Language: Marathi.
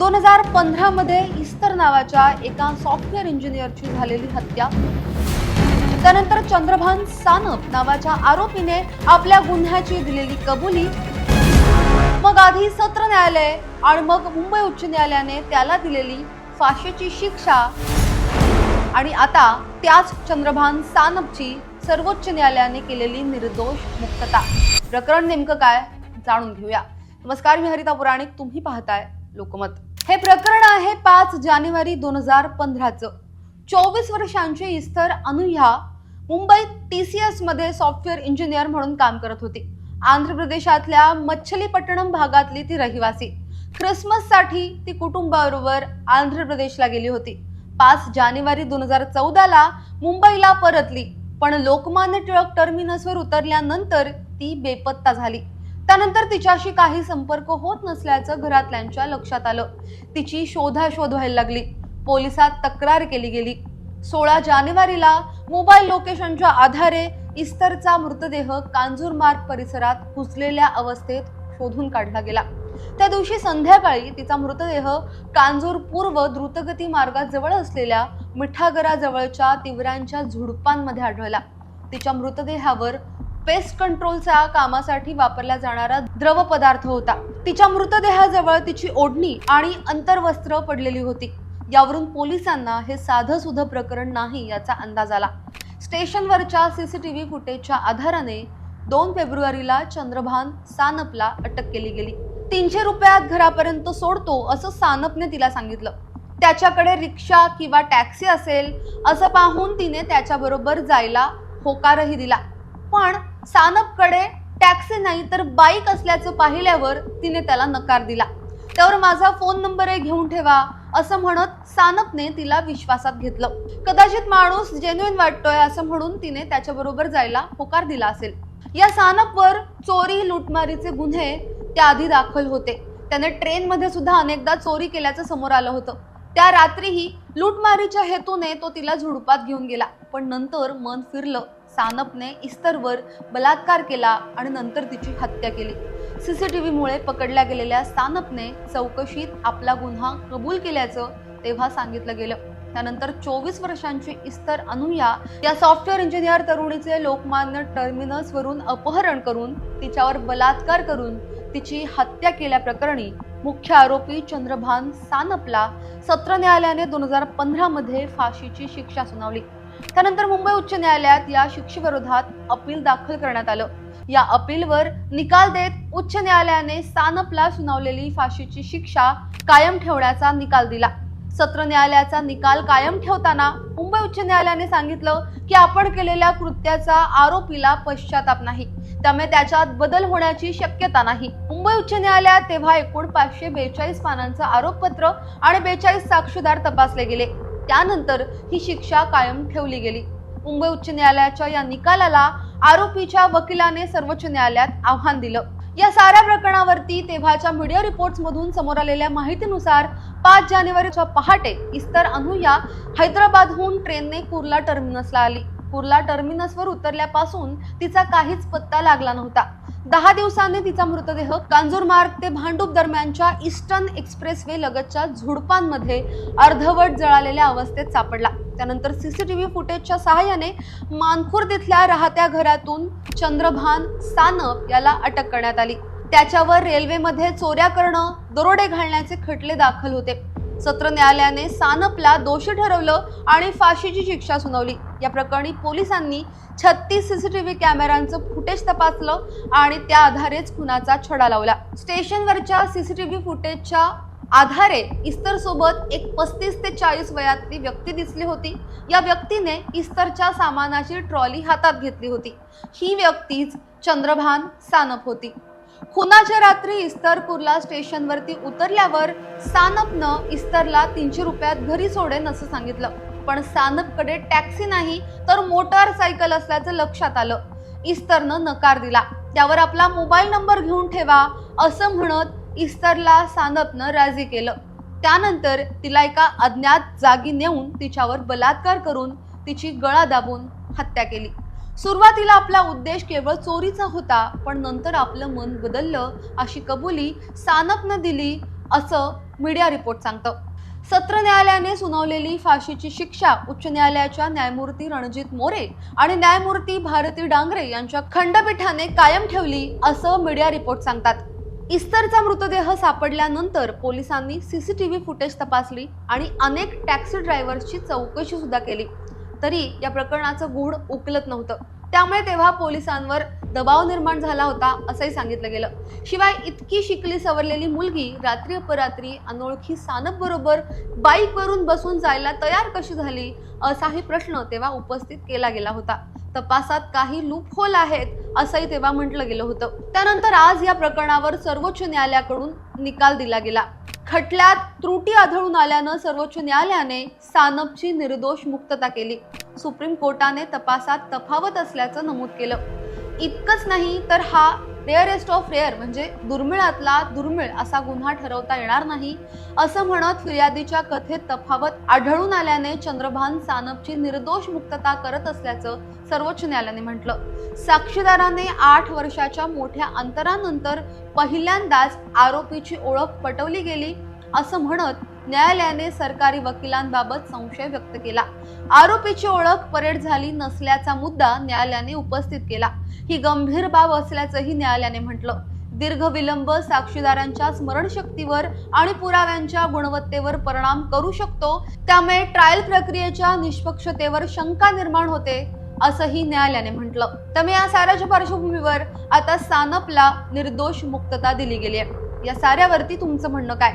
दोन हजार पंधरामध्ये इस्तर नावाच्या एका सॉफ्टवेअर इंजिनियरची झालेली हत्या. त्यानंतर चंद्रभान सानप नावाच्या आरोपीने आपल्या गुन्ह्याची दिलेली कबुली. मग आधी सत्र न्यायालय आणि मग मुंबई उच्च न्यायालयाने त्याला दिलेली फाशीची शिक्षा. आणि आता त्याच चंद्रभान सानपची सर्वोच्च न्यायालयाने केलेली निर्दोष मुक्तता. प्रकरण नेमकं काय जाणून घेऊया. नमस्कार मी हरिता पुराणिक. तुम्ही पाहताय लोकमत. हे प्रकरण आहे पाच जानेवारी दोन हजार पंधराचं. चोवीस वर्षांचे इस्तर अनुया मुंबईत टी सी एसमध्ये सॉफ्टवेअर इंजिनियर म्हणून काम करत होती. आंध्र प्रदेशातल्या मच्छलीपट्टणम भागातली ती रहिवासी. क्रिसमससाठी ती कुटुंबाबरोबर आंध्र प्रदेशला गेली होती. पाच जानेवारी दोन हजार चौदाला मुंबईला परतली पण लोकमान्य टिळक टर्मिनसवर उतरल्यानंतर ती बेपत्ता झाली. त्यानंतर तिच्याशी काही संपर्क होत नसल्याचं घरातल्यांच्या लक्षात आलं. तिची शोधाशोध व्हायला लागली. पोलिसात तक्रार केली गेली. सोळा जानेवारीला मोबाईल लोकेशनच्या आधारे इस्तरचा मृतदेह कांजूरमार्ग परिसरात कुजलेल्या अवस्थेत शोधून काढला गेला. त्या दिवशी संध्याकाळी तिचा मृतदेह कांजूर पूर्व द्रुतगती मार्गाजवळ असलेल्या मिठागराजवळच्या तिवरांच्या झुडपांमध्ये आढळला. तिच्या मृतदेहावर पेस्ट कंट्रोलच्या कामासाठी वापरला जाणारा द्रव पदार्थ होता. तिच्या मृतदेहाजवळ तिची ओढणी आणि अंतर्वस्त्र पडलेली होती. यावरून पोलिसांना हे साधं सुध प्रकरण नाही याचा अंदाज आला. स्टेशनवरच्या सीसीटीव्ही फुटेजच्या आधाराने दोन फेब्रुवारीला चंद्रभान सानपला अटक केली गेली. तीनशे रुपयात घरापर्यंत सोडतो असं सानपने तिला सांगितलं. त्याच्याकडे रिक्षा किंवा टॅक्सी असेल असं पाहून तिने त्याच्याबरोबर जायला होकारही दिला. पण सानपकडे टॅक्सी नाही तर बाईक असल्याचं पाहिल्यावर तिने त्याला नकार दिला. त्यावर माझा फोन नंबरही घेऊन ठेवा असं म्हणत सानपने तिला विश्वासात घेतलं. कदाचित माणूस जेन्युइन वाटतोय असं म्हणून तिने त्याच्याबरोबर जायला होकार दिला असेल. या सानपवर चोरी लुटमारीचे गुन्हे त्याआधी दाखल होते. त्याने ट्रेनमध्ये सुद्धा अनेकदा चोरी केल्याचं समोर आलं होतं. त्या रात्रीही लुटमारीच्या हेतूने तो तिला झुडपात घेऊन गेला. पण नंतर मन फिरलं. सानपने इस्तरवर बलात्कार केला आणि नंतर तिची हत्या केली. सीसीटीव्हीमुळे पकडल्या गेलेल्या सानपने चौकशीत आपला गुन्हा कबूल केल्याचं तेव्हा सांगितलं गेलं. त्यानंतर चोवीस वर्षांची इस्तर अनुया या सॉफ्टवेअर इंजिनियर तरुणीचे लोकमान्य टर्मिनसवरून अपहरण करून तिच्यावर बलात्कार करून तिची हत्या केल्याप्रकरणी मुख्य आरोपी चंद्रभान सानपला सत्र न्यायालयाने दोन हजार पंधरामध्ये फाशीची शिक्षा सुनावली. त्यानंतर मुंबई उच्च न्यायालयात या शिक्षेविरोधात अपील दाखल करण्यात आलं. या अपीलवर निकाल देत उच्च न्यायालयाने सानपला सुनावलेली फाशीची शिक्षा कायम ठेवण्याचा निकाल दिला. सत्र न्यायालयाचा निकाल कायम ठेवताना मुंबई उच्च न्यायालयाने सांगितलं की आपण केलेल्या कृत्याचा आरोपीला पश्चाताप नाही. त्यामुळे त्याच्यात बदल होण्याची शक्यता नाही. मुंबई उच्च न्यायालयात तेव्हा एकूण पाचशे बेचाळीस पानांचं आरोपपत्र आणि बेचाळीस साक्षीदार तपासले गेले. त्यानंतर ही शिक्षा कायम ठेवली गेली. मुंबई उच्च न्यायालयाच्या या निकालाला आरोपीच्या वकिलाने सर्वोच्च न्यायालयात आव्हान दिलं. या साऱ्या प्रकरणावरती तेव्हाच्या मीडिया रिपोर्ट्स मधून समोर आलेल्या माहितीनुसार पाच जानेवारीच्या पहाटे इस्तर अनुया हैदराबादहून ट्रेनने कुर्ला टर्मिनसला आली. कुर्ला टर्मिनसवर उतरल्यापासून तिचा काहीच पत्ता लागला नव्हता. दहा दिवसांनी तिचा मृतदेह कांजूरमार्ग ते भांडूप दरम्यानच्या ईस्टर्न एक्सप्रेसवे लगतच्या झुडपांमध्ये अर्धवट जळालेल्या अवस्थेत सापडला. त्यानंतर सीसीटीव्ही फुटेजच्या सहाय्याने मानखुर्द इथल्या राहत्या घरातून चंद्रभान सानप याला अटक करण्यात आली. त्याच्यावर रेल्वेमध्ये चोऱ्या करणं दरोडे घालण्याचे खटले दाखल होते. सत्र न्यायालयाने सानपला दोषी ठरवलं आणि फाशीची शिक्षा सुनावली. या प्रकरणी पोलिसांनी छत्तीस सीसीटीव्ही कॅमेऱ्यांचं फुटेज तपासलं आणि त्या आधारेच खुनाचा छडा लावला. स्टेशनवरच्या सीसीटीव्ही फुटेजच्या आधारे इस्तर सोबत एक पस्तीस ते चाळीस वयातली व्यक्ती दिसली होती. या व्यक्तीने इस्तरच्या सामानाची ट्रॉली हातात घेतली होती. ही व्यक्तीच चंद्रभान सानप होती. खुनाच्या रात्री इस्तर कुर्ला स्टेशनवरती उतरल्यावर सानपनं इस्तरला तीनशे रुपयात घरी सोडेन असं सांगितलं. पण सानपकडे टॅक्सी नाही तर मोटारसायकल असल्याचं लक्षात आलं. इस्तरनं नकार दिला. त्यावर आपला मोबाईल नंबर घेऊन ठेवा असं म्हणत इस्तरला सानपनं राजी केलं. त्यानंतर तिला एका अज्ञात जागी नेऊन तिच्यावर बलात्कार करून तिची गळा दाबून हत्या केली. सुरुवातीला आपला उद्देश केवळ चोरीचा होता पण नंतर आपलं मन बदललं अशी कबुली सानपनं दिली असं मीडिया रिपोर्ट सांगतं. सत्र न्यायालयाने सुनावलेली फाशीची शिक्षा उच्च न्यायालयाच्या न्यायमूर्ती रणजित मोरे आणि न्यायमूर्ती भारती डांगरे यांच्या खंडपीठाने कायम ठेवली असं मीडिया रिपोर्ट सांगतात. इस्तरचा मृतदेह सापडल्यानंतर पोलिसांनी सीसीटीव्ही फुटेज तपासली आणि अनेक टॅक्सी ड्रायव्हर्सची चौकशी सुद्धा केली. तरी या प्रकरणाचं गूढ उकलत नव्हतं. त्यामुळे तेव्हा पोलिसांवर दबाव निर्माण झाला होता असंही सांगितलं गेलं. शिवाय इतकी शिकली सवरलेली मुलगी रात्री अपरात्री अनोळखी सानप बरोबर बाईकवरून बसून जायला तयार कशी झाली असाही प्रश्न तेव्हा उपस्थित केला गेला होता. तपासात काही लूप होल आहेत असंही तेव्हा म्हटलं गेलं होतं. त्यानंतर आज या प्रकरणावर सर्वोच्च न्यायालयाकडून निकाल दिला गेला. खटल्यात त्रुटी आढळून आल्यानं सर्वोच्च न्यायालयाने सानपची निर्दोष मुक्तता केली. सुप्रीम कोर्टाने तपासात तफावत असल्याचं नमूद केलं. इतकंच नाही तर हा रेअरेस्ट ऑफ रेअर म्हणजे दुर्मिळातला दुर्मिळ असा गुन्हा ठरवता येणार नाही असं म्हणत फिर्यादीच्या कथेत तफावत आढळून आल्याने चंद्रभान सानपची निर्दोष मुक्तता करत असल्याचं सर्वोच्च न्यायालयाने म्हटलं. साक्षीदाराने आठ वर्षाच्या मोठ्या अंतरानंतर पहिल्यांदाच आरोपीची ओळख पटवली गेली असं म्हणत न्यायालयाने सरकारी वकिलांबाबत संशय व्यक्त केला. आरोपीची ओळख परेड झाली नसल्याचा मुद्दा न्यायालयाने उपस्थित केला. ही गंभीर बाब असल्याचंही न्यायालयाने म्हटलं. दीर्घ विलंब साक्षीदारांच्या स्मरणशक्तीवर आणि पुराव्यांच्या गुणवत्तेवर परिणाम करू शकतो त्यामुळे ट्रायल प्रक्रियेच्या निष्पक्षतेवर शंका निर्माण होते असंही न्यायालयाने म्हटलं. त्यामुळे या साऱ्याच्या पार्श्वभूमीवर आता सानपला निर्दोष मुक्तता दिली गेली आहे. या साऱ्यावरती तुमचं म्हणणं काय?